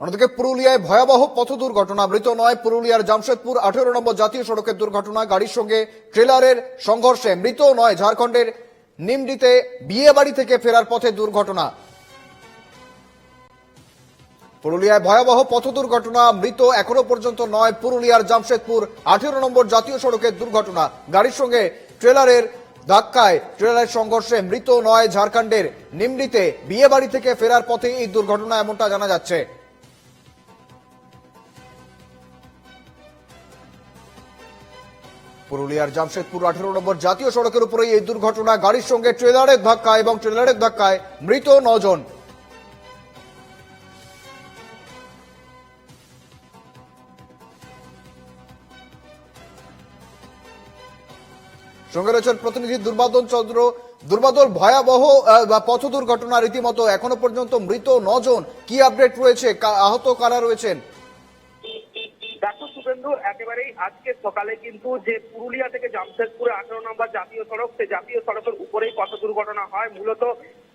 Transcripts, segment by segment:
অন্যদিকে পুরুলিয়ায় ভয়াবহ পথ দুর্ঘটনা, মৃত নয়। পুরুলিয়ার জামশেদপুর আঠেরো নম্বর জাতীয় সড়কের দুর্ঘটনা, গাড়ির সঙ্গে ট্রেলারের সংঘর্ষে মৃত নয়। ঝাড়খণ্ডের নিমডিতে বিয়ে বাড়ি থেকে ফেরার পথে দুর্ঘটনা। পুরুলিয়ায় ভয়াবহ পথ দুর্ঘটনা, মৃত এখনও পর্যন্ত নয়। পুরুলিয়ার জামশেদপুর আঠেরো নম্বর জাতীয় সড়কের দুর্ঘটনা, গাড়ির সঙ্গে ট্রেলারের ধাক্কায় ট্রেলারের সংঘর্ষে মৃত নয়। ঝাড়খণ্ডের নিমডিতে বিয়ে বাড়ি থেকে ফেরার পথে এই দুর্ঘটনা, এমনটা জানা যাচ্ছে। পুরুলিয়ার জামশেদপুর আঠেরো নম্বর জাতীয় সড়কের উপরে এই দুর্ঘটনা। গাড়ির সঙ্গে ট্রেলারের ধাক্কা এবং ট্রেলারের ধাক্কায় মৃত নজন। সঙ্গে রয়েছেন প্রতিনিধি দুর্বাদন চন্দ্র। দুর্বাদল ভয়াবহ পথ দুর্ঘটনা রীতিমতো এখনও পর্যন্ত মৃত নজন। কি আপডেট রয়েছে? আহত কারা রয়েছেন? দেখো শুভেন্দু, একেবারেই আজকে সকালে কিন্তু যে পুরুলিয়া থেকে জামশেদপুরে আঠারো নম্বর জাতীয় সড়ক, সে জাতীয় সড়কের উপরেই পথ দুর্ঘটনা হয়। মূলত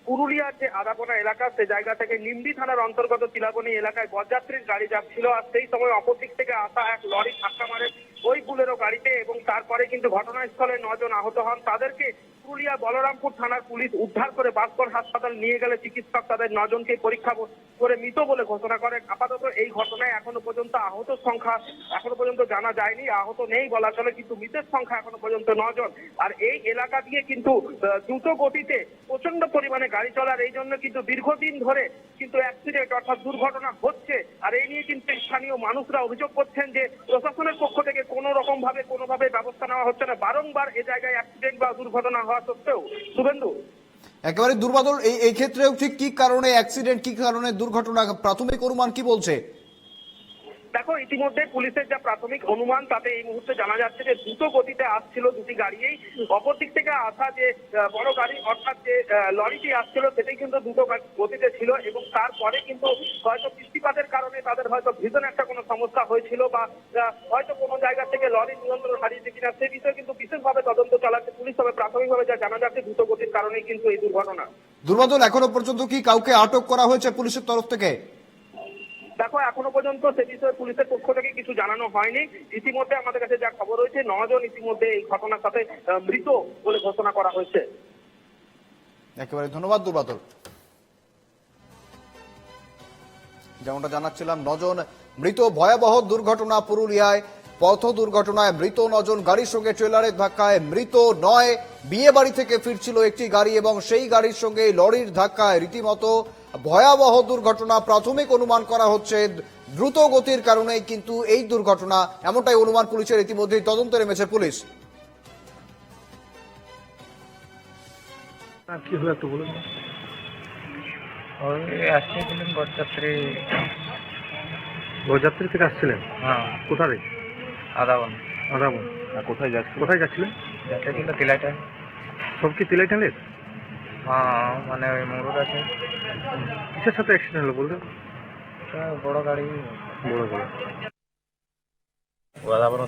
পুরুলিয়ার যে আদাপনা এলাকা, সে জায়গা থেকে নিম্বি থানার অন্তর্গত তিলাবনী এলাকায় বরযাত্রীর গাড়ি যাচ্ছিল আর সেই সময় অপোজিট থেকে আসা এক লরি ধাক্কা মারে ওই বুলেরো গাড়িতে এবং তারপরে কিন্তু ঘটনাস্থলে নজন আহত হন। তাদেরকে পুরুলিয়া বলরামপুর থানার পুলিশ উদ্ধার করে বাসকর হাসপাতাল নিয়ে গেলে চিকিৎসক তাদের নজনকে পরীক্ষা করে মৃত বলে ঘোষণা করে আপাতত এই ঘটনায় এখনও পর্যন্ত আহত সংখ্যা এখনও পর্যন্ত জানা যায়নি। আহত নেই বলা চলে, কিন্তু মৃতের সংখ্যা এখনও পর্যন্ত নজন। আর এই এলাকা দিয়ে কিন্তু দ্রুত গতিতে প্রচণ্ড পরিমাণে গাড়ি চলার এই জন্য কিন্তু দীর্ঘদিন ধরে কিন্তু অ্যাক্সিডেন্ট অর্থাৎ দুর্ঘটনা হচ্ছে আর এই নিয়ে কিন্তু স্থানীয় মানুষরা অভিযোগ করছেন যে প্রশাসনের পক্ষ থেকে কোনো রকম ভাবে কোনোভাবে ব্যবস্থা নেওয়া হচ্ছে না। বারংবার এ জায়গায় দুর্ঘটনা হওয়া সত্ত্বেও শুভেন্দু। একেবারে দুর্বাদল এই এই ক্ষেত্রেও ঠিক কি কারণে অ্যাক্সিডেন্ট কি কারণে দুর্ঘটনা প্রাথমিক অনুমান কি বলছে? দেখো ইতিমধ্যে পুলিশের যা প্রাথমিক অনুমান তাতে এই মুহূর্তে জানা যাচ্ছে যে দ্রুত গতিতে আসছিল দুটি গাড়িয়েই। অপর দিক থেকে আসা যে বড় গাড়ি অর্থাৎ যে লরিটি আসছিল সেটাই কিন্তু দ্রুত গতিতে ছিল এবং তারপরে কিন্তু হয়তো বৃষ্টিপাতের কারণে তাদের হয়তো ভীষণ একটা কোনো সমস্যা হয়েছিল বা হয়তো কোনো জায়গা থেকে লরি নিয়ন্ত্রণ হারিয়েছে কিনা সে বিষয়ে কিন্তু বিশেষভাবে তদন্ত চালাচ্ছে। পুলিশ তবে প্রাথমিকভাবে যা জানা যাচ্ছে দ্রুত গতির কারণেই কিন্তু এই দুর্ঘটনা। দুর্বাদল এখনও পর্যন্ত কি কাউকে আটক করা হয়েছে পুলিশের তরফ থেকে? দেখো এখনও পর্যন্ত সে বিষয়ে পুলিশের পক্ষ থেকে কিছু জানানো হয়নি। ইতিমধ্যে আমাদের কাছে যা খবর রয়েছে নজন ইতিমধ্যে এই ঘটনার সাথে মৃত বলে ঘোষণা করা হয়েছে। একেবারে ধন্যবাদ দুর্বাদল। যেমনটা জানাচ্ছিলাম নজন মৃত ভয়াবহ দুর্ঘটনা পুরুলিয়ায় পথ দুর্ঘটনায় মৃত নজন গাড়ির সঙ্গে ট্রেলারের ধাক্কায় মৃত নয়। বিয়ে বাড়ি থেকে ফিরছিল একটি গাড়ি এবং সেই গাড়ির সঙ্গে লরির ধাক্কায় রীতিমতো ভয়াবহ দুর্ঘটনা প্রাথমিক অনুমান করা হচ্ছে দ্রুত গতির কারণেই কিন্তু এই দুর্ঘটনা। এমনটাই অনুমান পুলিশের ইতিমধ্যেই তদন্তে নেমেছে পুলিশ। কি হলো একটু বলুন। ওই আসছিলেন বরযাত্রী। বরযাত্রী থেকে আসছিলেন? হ্যাঁ। কোথায় আদাবন আদাবন কোথায় কোথায় যাচ্ছিলেন যাতে ছিল তিলাইটা সব কি হ্যাঁ মানে ওই মুরুদ আছে। কিসের সাথে অ্যাক্সিডেন্ট হলো বড় গাড়ি। বড়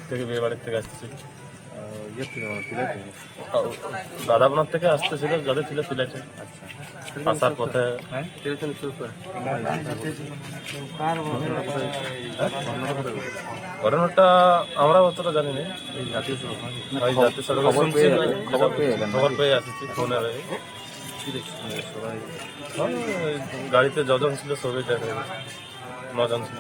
থেকে বিয়ে বাড়ির থেকে তিলাই থেকে আসতেছিল যাদের ছিল সিলেটে আসার পথে হ্যাঁ? ঘটনাটা আমরা অতটা জানি না এই জাতীয় সড়ক। ওই জাতীয় সড়ক খবর পেয়ে খবর পেয়ে খবর আসছি ফোনে হ্যাঁ, গাড়িতে যজন ছিল সবাই দেখে নজন ছিল।